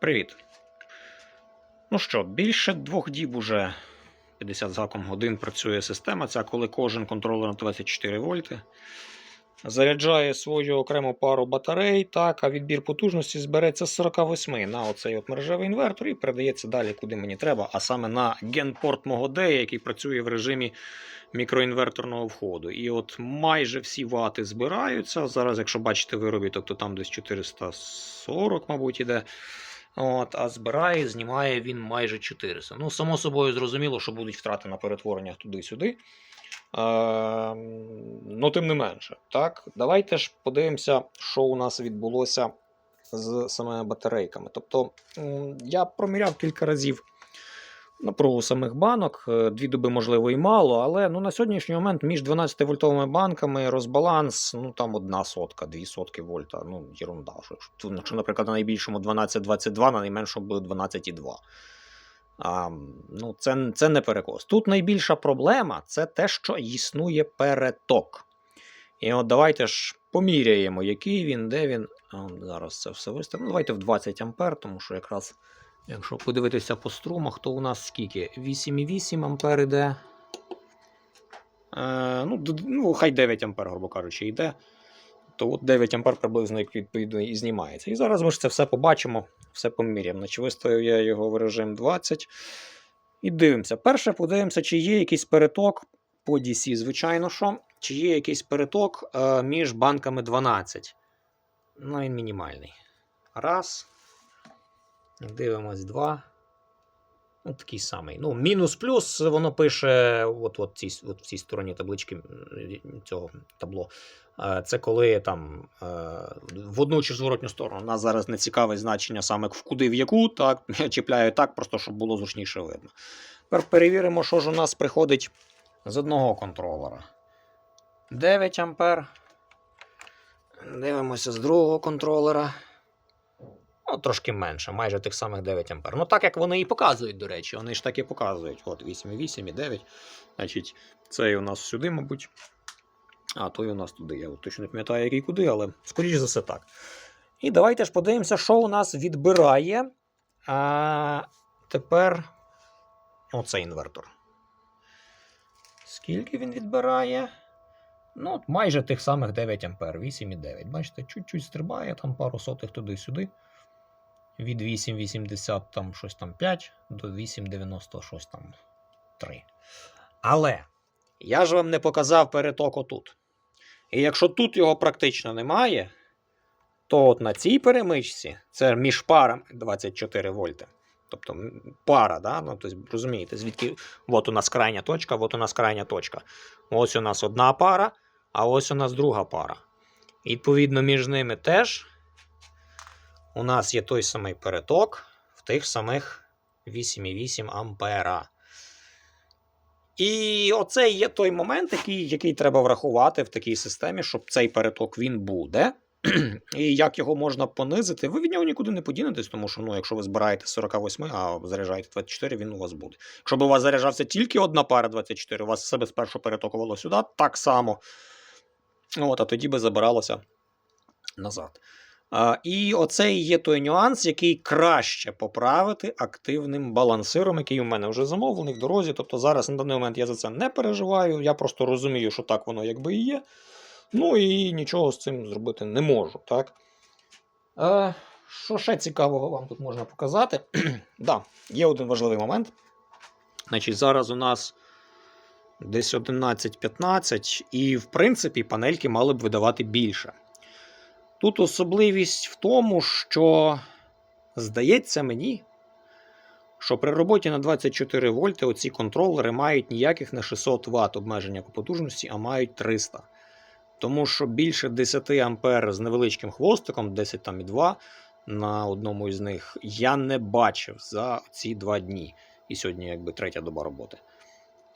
Привіт. Ну що, більше двох діб уже 50 з годин працює система. Ця коли кожен контролер на 24 вольти. Заряджає свою окрему пару батарей, так, а відбір потужності збереться з 48 на оцей от мережевий інвертор і передається далі, куди мені треба, а саме на генпорт мого D, який працює в режимі мікроінверторного входу. І от майже всі вати збираються. Зараз, якщо бачите виробіток, то там десь 440, мабуть, іде. От, а збирає, знімає він майже 400. Ну, само собою, зрозуміло, що будуть втрати на перетвореннях туди-сюди. Е, ну, тим не менше. Так, давайте ж подивимося, що у нас відбулося з самими батарейками. Тобто, я проміряв кілька разів напругу самих банок. Е, Дві доби, можливо, і мало, але ну, на сьогоднішній момент між 12-вольтовими банками розбаланс, ну там одна сотка, дві сотки вольта. Ну, єрунда. Що, що, якщо, наприклад, на найбільшому 12-22, на найменшому буде 12,2. А, ну, це, це не перекос. Тут найбільша проблема це те, що існує переток. І от давайте ж поміряємо, який він, де він. Зараз це все виставимо. Ну, давайте в 20 ампер, тому що якраз, якщо подивитися по струмах, то у нас скільки? 8,8 ампер іде. Е, ну, ну, хай 9 ампер, грубо кажучи, йде. То от 9 ампер приблизно відповідно і знімається. І зараз ми ж це все побачимо, все поміряємо. Значить, виставив я його в режим 20. І дивимося. Перше, подивимося, чи є якийсь переток по DC, звичайно що. Чи є якийсь переток е, між банками 12. Ну, він мінімальний. Раз. Дивимось, два. Ну, такий самий. Ну, мінус плюс воно пише от, в цій стороні таблички цього табло. Е, Це коли там е, в одну чи зворотню сторону. Нас зараз не цікавить значення саме в куди в яку. Так, я чіпляю так, просто щоб було зручніше видно. Тепер перевіримо, що ж у нас приходить з одного контролера. 9 ампер. Дивимося з другого контролера. Трошки менше, майже тих самих 9 ампер. Ну, так як вони і показують, до речі, вони ж так і показують. От 8,8 і 9. Значить, цей у нас сюди, мабуть. А той у нас туди. Я точно не пам'ятаю, який куди, але скоріш за все так. І давайте ж подивимося, що у нас відбирає. А, тепер оцей інвертор. Скільки він відбирає? Ну, майже тих самих 9 ампер, 8,9. Бачите, чуть-чуть стрибає, там пару сотих туди-сюди. Від 8,80 там щось там 5 до 8,90 щось там 3. Але я ж вам не показав переток отут. І якщо тут його практично немає, то от на цій перемичці це між парами 24 вольти. Тобто пара, да? ну, тобто, розумієте, звідки от у нас крайня точка, от у нас крайня точка. Ось у нас одна пара, а ось у нас друга пара. І, відповідно, між ними теж у нас є той самий переток в тих самих 8,8 ампера. І оце є той момент, який, який треба врахувати в такій системі, щоб цей переток він буде. І як його можна понизити, ви від нього нікуди не подінетесь, тому що ну, якщо ви збираєте 48, а заряджаєте 24, він у вас буде. Якщо б у вас заряджався тільки одна пара 24, у вас себе спершу перетокувало сюди, так само. От, а тоді би забиралося назад. І оцей є той нюанс, який краще поправити активним балансиром, який у мене вже замовлений в дорозі. Тобто зараз на даний момент я за це не переживаю. Я просто розумію, що так воно якби і є. Ну і нічого з цим зробити не можу. Так? Е, що ще цікавого вам тут можна показати? да, є один важливий момент. Значить, зараз у нас десь 11-15, і в принципі панельки мали б видавати більше. Тут особливість в тому, що здається мені, що при роботі на 24 вольти оці контролери мають ніяких не 600 Вт обмеження по потужності, а мають 300. Тому що більше 10 ампер з невеличким хвостиком, 10 там і 2 на одному із них, я не бачив за ці два дні. І сьогодні, якби третя доба роботи.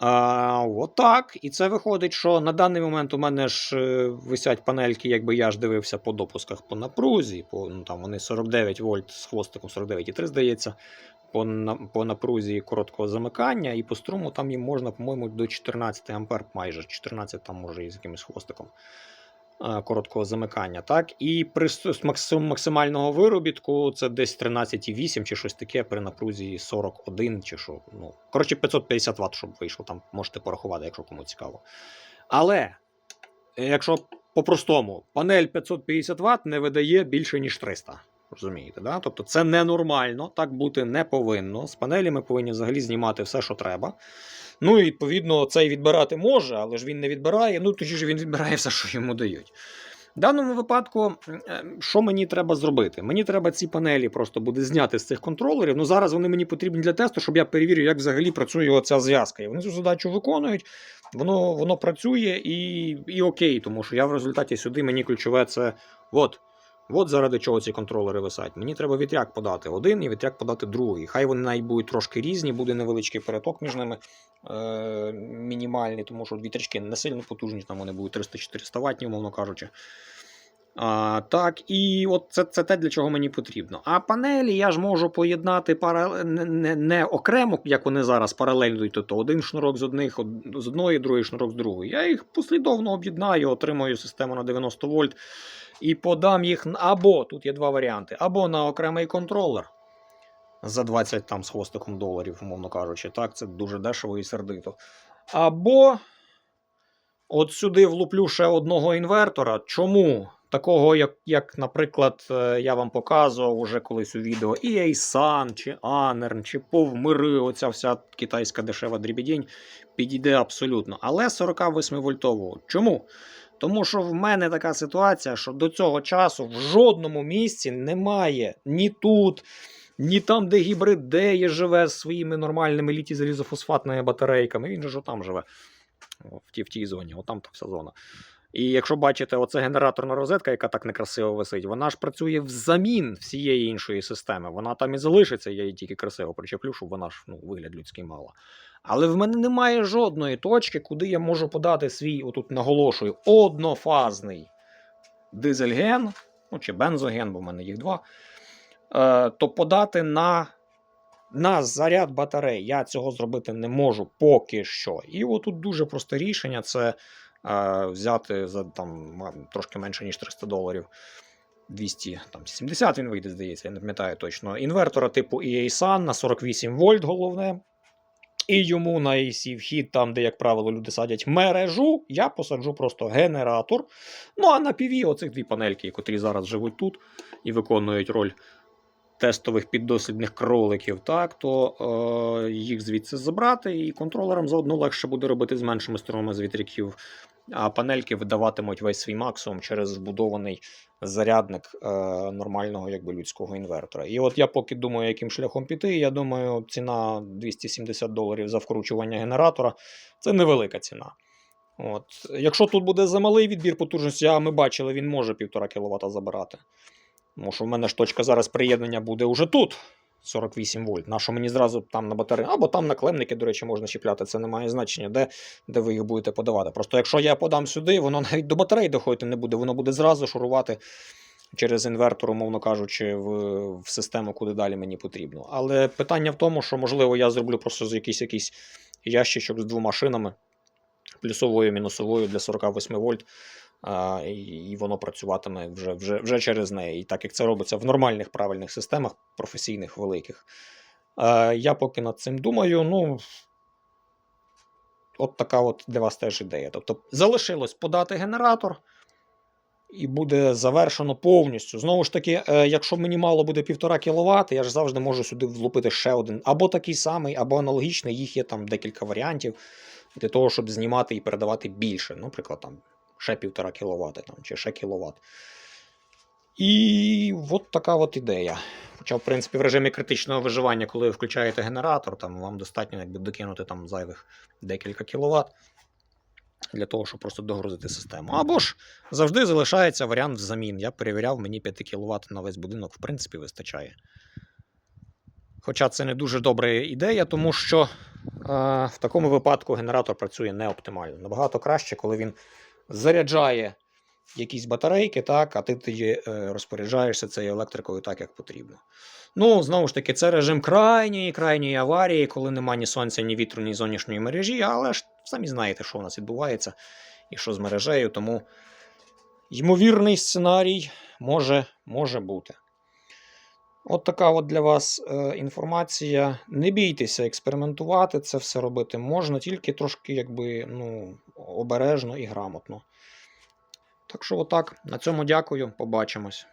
А, отак. І це виходить, що на даний момент у мене ж е, висять панельки, якби я ж дивився по допусках по напрузі. По, ну, там вони 49 вольт з хвостиком 49,3, здається, по, по напрузі короткого замикання, і по струму там їм можна, по-моєму, до 14 ампер майже 14 там може і з якимось хвостиком. Е, короткого замикання. Так? І при максимального виробітку це десь 13,8 чи щось таке при напрузі 41 чи що. Ну, коротше, 550 Вт, щоб вийшло, там можете порахувати, якщо кому цікаво. Але, якщо по-простому, панель 550 Вт не видає більше, ніж 300. Розумієте, да? Тобто це ненормально, так бути не повинно. З панелі ми повинні взагалі знімати все, що треба. Ну і відповідно цей відбирати може, але ж він не відбирає. Ну точніше, він відбирає все, що йому дають. В даному випадку, е, що мені треба зробити? Мені треба ці панелі просто буде зняти з цих контролерів. Ну зараз вони мені потрібні для тесту, щоб я перевірив, як взагалі працює оця зв'язка. І вони цю задачу виконують, воно, воно працює і, і окей, тому що я в результаті сюди мені ключове це от. От заради чого ці контролери висять. Мені треба вітряк подати один і вітряк подати другий. Хай вони навіть будуть трошки різні, буде невеличкий переток між ними е- мінімальний, тому що вітрячки не сильно потужні, там вони будуть 300-400 ватні, умовно кажучи. А, так, і от це, це те, для чого мені потрібно. А панелі я ж можу поєднати парале... не, не, окремо, як вони зараз паралельно то один шнурок з одних, од... з одної, другий шнурок з другої. Я їх послідовно об'єднаю, отримую систему на 90 вольт і подам їх або тут є два варіанти, або на окремий контролер за 20 там з хвостиком доларів, умовно кажучи. Так, це дуже дешево і сердито. Або от сюди влуплю ще одного інвертора. Чому? Такого, як, як, наприклад, е, я вам показував уже колись у відео, і Aisan, чи Anern, чи Повмири, оця вся китайська дешева дрібідінь підійде абсолютно. Але 48 вольтового. Чому? Тому що в мене така ситуація, що до цього часу в жодному місці немає ні тут, ні там, де гібрид Деє живе з своїми нормальними літі залізофосфатними батарейками. Він же ж там живе в тій, в тій зоні, отам та вся зона. І якщо бачите, оце генераторна розетка, яка так некрасиво висить, вона ж працює взамін всієї іншої системи. Вона там і залишиться, я її тільки красиво причеплю, щоб вона ж ну, вигляд людський мала. Але в мене немає жодної точки, куди я можу подати свій, отут наголошую, однофазний дизельген, ну чи бензоген, бо в мене їх два. Е, то подати на, на заряд батарей. Я цього зробити не можу поки що. І отут дуже просте рішення це взяти за там, трошки менше, ніж 300 доларів. 270 він вийде, здається, я не пам'ятаю точно. Інвертора типу EA-SUN на 48 вольт головне. І йому на AC вхід, там, де, як правило, люди садять мережу, я посаджу просто генератор. Ну а на PV оцих дві панельки, котрі зараз живуть тут і виконують роль тестових піддослідних кроликів, так, то е, їх звідси забрати, і контролерам заодно легше буде робити з меншими струмами з вітряків. А панельки видаватимуть весь свій максимум через вбудований зарядник е, нормального якби, людського інвертора. І от я поки думаю, яким шляхом піти, я думаю, ціна 270 доларів за вкручування генератора це невелика ціна. От. Якщо тут буде замалий відбір потужності, а ми бачили, він може 1,5 кВт забирати. Тому що в мене ж точка зараз приєднання буде уже тут. 48 вольт. На що мені зразу там на батарею, або там на клемники, до речі, можна чіпляти, це не має значення, де, де ви їх будете подавати. Просто якщо я подам сюди, воно навіть до батареї доходити не буде, воно буде зразу шурувати через інвертор, умовно кажучи, в, в систему, куди далі мені потрібно. Але питання в тому, що, можливо, я зроблю просто якийсь, якийсь ящичок з двома шинами, плюсовою мінусовою для 48 вольт. А, і, воно працюватиме вже, вже, вже через неї. І так як це робиться в нормальних правильних системах, професійних, великих. А, я поки над цим думаю, ну. От така от для вас теж ідея. Тобто залишилось подати генератор, і буде завершено повністю. Знову ж таки, е, якщо мені мало буде 1,5 кВт, я ж завжди можу сюди влупити ще один, або такий самий, або аналогічний, їх є там декілька варіантів для того, щоб знімати і передавати більше. Наприклад, там ще 1,5 кВт там, чи ще кВт. І от така от ідея. Хоча, в принципі, в режимі критичного виживання, коли ви включаєте генератор, там вам достатньо якби, докинути там зайвих декілька кВт для того, щоб просто догрузити систему. Або ж завжди залишається варіант взамін. Я перевіряв, мені 5 кВт на весь будинок, в принципі, вистачає. Хоча це не дуже добра ідея, тому що е, в такому випадку генератор працює не оптимально. Набагато краще, коли він заряджає якісь батарейки, так, а ти тоді е, розпоряджаєшся цією електрикою так, як потрібно. Ну, знову ж таки, це режим крайньої, крайньої аварії, коли нема ні сонця, ні вітру, ні зовнішньої мережі, але ж самі знаєте, що у нас відбувається і що з мережею, тому ймовірний сценарій може, може бути. От така от для вас е, інформація. Не бійтеся експериментувати, це все робити можна, тільки трошки якби, ну, обережно і грамотно. Так що, отак, на цьому дякую, побачимось.